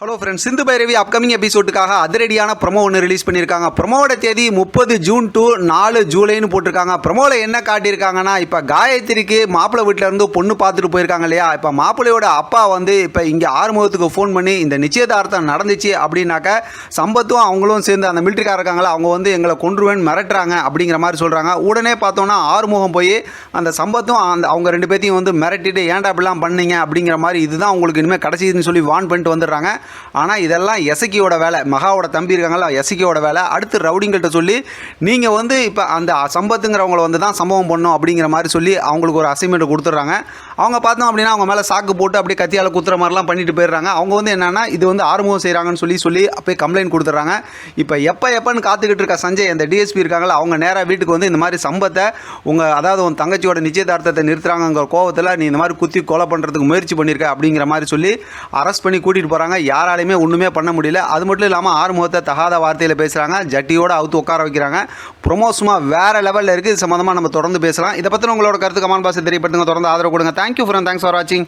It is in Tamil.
Hello friends Sindhu Bhairavi upcoming எபிசோடுக்காக அதிரடியான ப்ரொமோ ஒன்று ரிலீஸ் பண்ணியிருக்காங்க. ப்ரொமோட தேதி முப்பது ஜூன் டு நாலு ஜூலைன்னு போட்டிருக்காங்க. ப்ரொமோவில் என்ன காட்டியிருக்காங்கன்னா இப்போ காயத்ரிக்கு மாப்பிள்ளை வீட்டில் இருந்து பொண்ணு பார்த்துட்டு போயிருக்காங்க இல்லையா? இப்போ மாப்பிள்ளையோட அப்பா வந்து இப்போ இங்கே ஆறுமுகத்துக்கு ஃபோன் பண்ணி இந்த நிச்சயதார்த்தம் நடந்துச்சு அப்படின்னாக்க சம்பத்தும் அவங்களும் சேர்ந்து அந்த மிலிட்டரிக்காக இருக்காங்களா அவங்க வந்து எங்களை கொன்றுவேன் மிரட்டுறாங்க அப்படிங்கிற மாதிரி சொல்கிறாங்க உடனே பார்த்தோன்னா ஆறுமுகம் போய் அந்த சம்பத்தும் அந்த அவங்க ரெண்டு பேர்த்தையும் வந்து மிரட்டிட்டு ஏன்டா அப்படிலாம் பண்ணீங்க? அப்படிங்கிற மாதிரி இதுதான் உங்களுக்கு இனிமேல் கடைசிதுன்னு சொல்லி வான் பண்ணிட்டு வந்துடுறாங்க. ஆனால் இதெல்லாம் எசக்கியோட வேலை. மகாவோட தம்பி இருக்காங்கல்ல எசக்கியோட வேலை. அடுத்து ரவுடிங்கள்கிட்ட சொல்லி நீங்கள் வந்து இப்போ அந்த சம்பத்துங்கிறவங்கள வந்து தான் சம்பவம் பண்ணும் அப்படிங்கிற மாதிரி சொல்லி அவங்களுக்கு ஒரு அசைன்மெண்ட் கொடுத்துட்றாங்க. அவங்க பார்த்தோம் அப்படின்னா அவங்க மேலே சாக்கு போட்டு அப்படியே கத்தியால் குத்துற மாதிரிலாம் பண்ணிட்டு போயிடுறாங்க. அவங்க வந்து என்னென்னா இது வந்து ஆறுமுகம் செய்கிறாங்கன்னு சொல்லி சொல்லி அப்படியே கம்ப்ளைண்ட் கொடுத்துட்றாங்க. இப்போ எப்போ எப்போன்னு காத்துக்கிட்டு இருக்க சஞ்சய் அந்த டிஎஸ்பி இருக்காங்களா அவங்க நேராக வீட்டுக்கு வந்து இந்த மாதிரி சம்பத்தை உங்கள் அதாவது உன் தங்கச்சியோட நிச்சயதார்த்தத்தை நிறுத்துறாங்கங்கிற கோவத்தில் நீ இந்த மாதிரி குத்தி கொலை பண்ணுறதுக்கு முயற்சி பண்ணியிருக்க அப்படிங்கிற மாதிரி சொல்லி அரெஸ்ட் பண்ணி கூட்டிகிட்டு போகிறாங்க யாராலையுமே ஒன்றுமே பண்ண முடியல. அது மட்டும் இல்லாமல் ஆறுமுகத்தை தகாத வார்த்தையில் பேசுகிறாங்க ஜட்டியோட அவுத்து உட்கார வைக்கிறாங்க. ப்ரொமோஷமா வேறு லெவலில் இருக்குது இது சம்மந்தமாக நம்ம தொடர்ந்து பேசலாம். இதை பற்றி உங்களோட கருத்து கமான் பாசை தெரியப்படுத்துங்க. தொடர்ந்து ஆதரவு கொடுங்க. தேங்க்யூ ஃப்ரெண்ட் தேங்க்ஸ் ஃபார் வாட்சிங்.